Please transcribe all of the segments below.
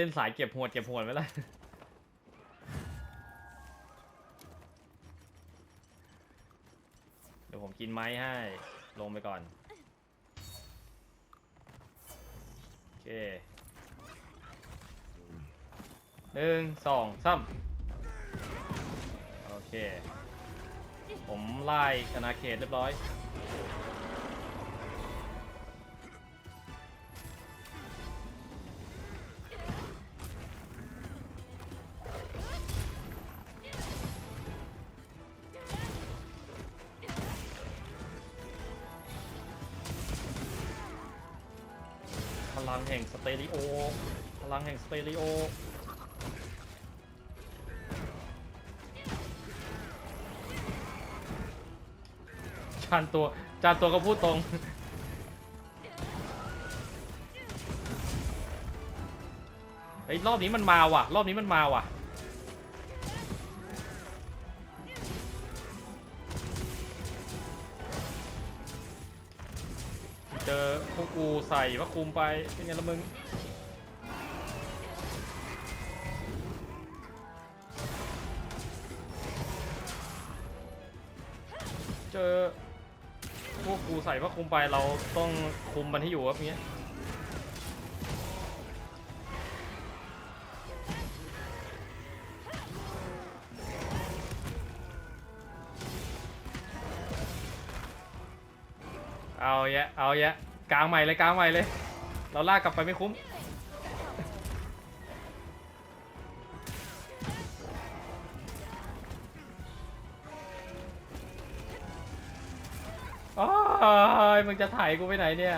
เล่นสายเก็บหัวเก็บหัวไว้ละเดี๋ยวผมกินไม้ให้ ลงไปก่อน โอเคหนึ่งสองสามโอเค ผมไล่ธนาเขตเรียบร้อย ลังแห่งสเตริโอ พลังแห่งสเตริโอ จานตัว จานตัวก็พูดตรง เฮ้ยรอบนี้มันมาว่ะ รอบนี้มันมาว่ะ จอพวกกูใส่พระคุมไปเป็นไงละมึงเจอพวกกูใส่พระคุมไปเราต้องคุมมันให้อยู่ครับเงี้ย เอาแยะเอาแยะกลางใหม่เลยกลางใหม่เลย เราลากกลับไปไม่คุ้ม โอ้ยมึงจะถ่ายกูไปไหนเนี่ย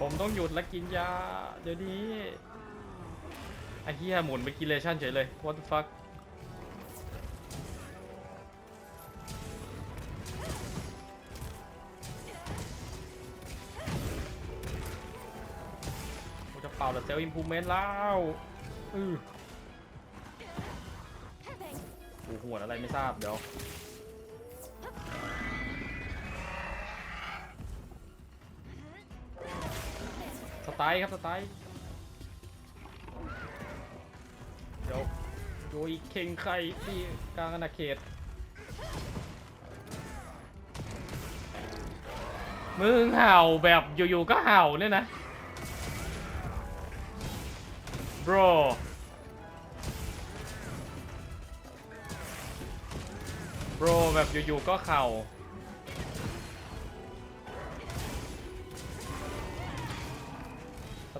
ผมต้องหยุดและกินยา เดี๋ยวนี้ไอ้เหี้ยหมุนไปกินเลชั่นเฉยเลย what the fuck กูจะเป่าแต่เซลล์อิมพูเมนต์แล้วอือกูหัวอะไรไม่ทราบเดี๋ยว สไตล์ครับสไตล์เดี๋ยวโดยเข่งไข่ที่กลางอาณาเขต มึงเห่าแบบอยู่ๆก็เห่าเนี่ยนะ bro bro แบบอยู่ๆก็เข่า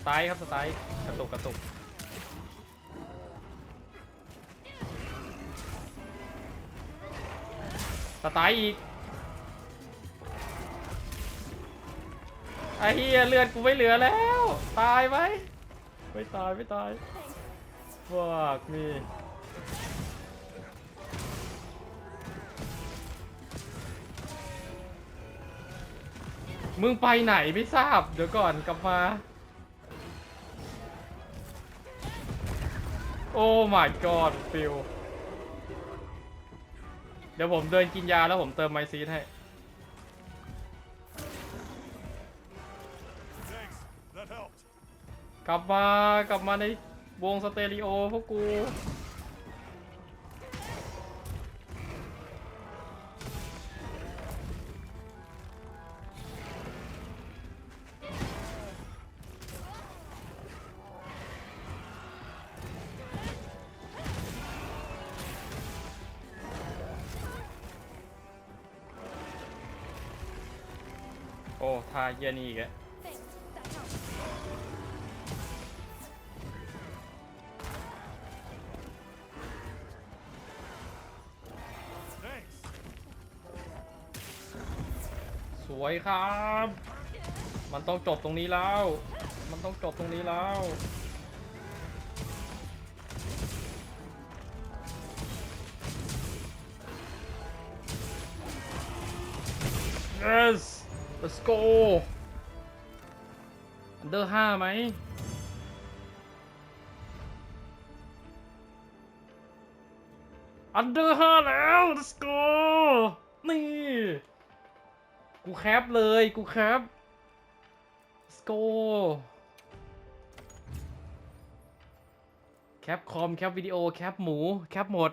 ไตล์ครับสไตล์กระตุกกระตุกสไตล์อีกไอ้เฮียเลือดกูไม่เหลือแล้ว ตายไหมไม่ตายไม่ตายฟากมีมึงไปไหนไม่ทราบ เดี๋ยวก่อนกลับมา โอ้ my god ฟิลเดี๋ยวผมเดินกินยาแล้วผมเติมไมซีดให้ Thanks. That helped. กลับมากลับมาในวงสเตอริโอพวกกู ทาเยนี่อีกสวยครับ มันต้องจบตรงนี้แล้ว มันต้องจบตรงนี้แล้ว yes let's go อันเดอร์ห้าไหมอันเดอร์ห้าแล้ว let's go นี่ กูแคปเลย กูแคป let's go แคปคอม แคปวิดีโอ แคปหมู แคปหมด